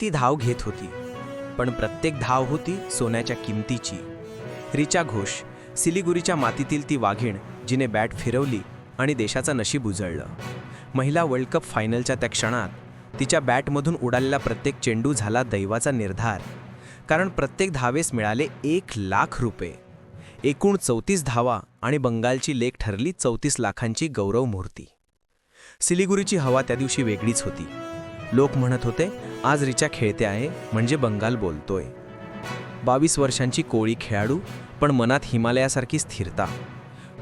ती धाव घेत होती. पण प्रत्येक धाव होती सोन्याच्या किमतीची. रिचा घोष सिलिगुरीच्या मातीतील ती वाघीण जिने बॅट फिरवली आणि देशाचं नशीब उजळलं. महिला वर्ल्ड कप फायनलच्या त्या क्षणात तिच्या बॅटमधून उडालेला प्रत्येक चेंडू झाला दैवाचा निर्धार. कारण प्रत्येक धावेस मिळाले एक लाख रुपये. एकूण चौतीस धावा आणि बंगालची लेख ठरली चौतीस लाखांची गौरव मूर्ती सिलिगुरीची हवा त्या दिवशी वेगळीच होती. लोक म्हणत होते आज रिचा खेळते आहे म्हणजे बंगाल बोलतोय. बावीस वर्षांची कोळी खेळाडू पण मनात हिमालयासारखी स्थिरता.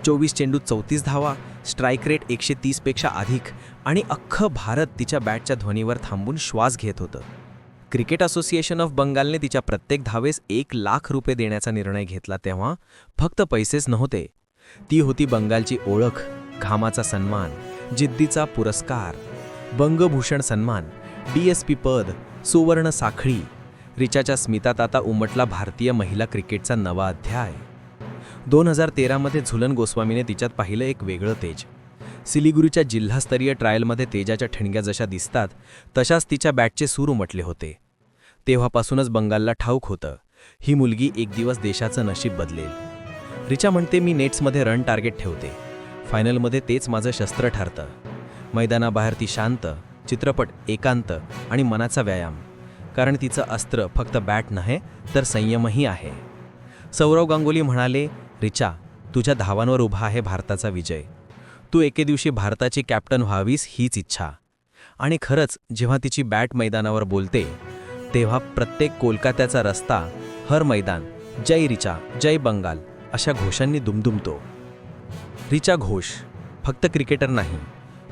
चोवीस चेंडू चौतीस धावा स्ट्राईक रेट एकशे तीसपेक्षा अधिक आणि अख्खं भारत तिच्या बॅटच्या ध्वनीवर थांबून श्वास घेत होतं. क्रिकेट असोसिएशन ऑफ बंगालने तिच्या प्रत्येक धावेस एक लाख रुपये देण्याचा निर्णय घेतला तेव्हा फक्त पैसेच नव्हते. ती होती बंगालची ओळख घामाचा सन्मान जिद्दीचा पुरस्कार बंगभूषण सन्मान डी एस पी पद सुवर्ण साखळी. रिचाच्या स्मितात आता उमटला भारतीय महिला क्रिकेटचा नवा अध्याय. दोन हजार तेरामध्ये झुलन गोस्वामीने तिच्यात पाहिलं एक वेगळं तेज. सिलिगुरीच्या जिल्हास्तरीय ट्रायलमध्ये तेजाच्या ठिणग्या जशा दिसतात तशाच तिच्या बॅटचे सूर उमटले होते. तेव्हापासूनच बंगालला ठाऊक होतं ही मुलगी एक दिवस देशाचं नशीब बदलेल. रिचा म्हणते मी नेट्समध्ये रन टार्गेट ठेवते. फायनलमध्ये तेच माझं शस्त्र ठरतं. मैदानाबाहेर ती शांत चित्रपट एकांत आणि मनाचा व्यायाम. कारण तिचं अस्त्र फक्त बॅट नाही तर संयमही आहे. सौरव गांगुली म्हणाले रिचा तुझ्या धावांवर उभा आहे भारताचा विजय. तू एके दिवशी भारताची कॅप्टन व्हावीस हीच इच्छा. आणि खरंच जेव्हा तिची बॅट मैदानावर बोलते तेव्हा प्रत्येक कोलकात्याचा रस्ता हर मैदान जय रिचा जय बंगाल अशा घोषांनी दुमदुमतो. रिचा घोष फक्त क्रिकेटर नाही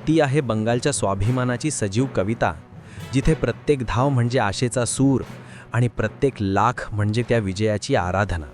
ती आहे बंगालच्या स्वाभिमानाची सजीव कविता जिथे प्रत्येक धाव म्हणजे आशेचा सूर आणि प्रत्येक लाख म्हणजे त्या विजयाची आराधना.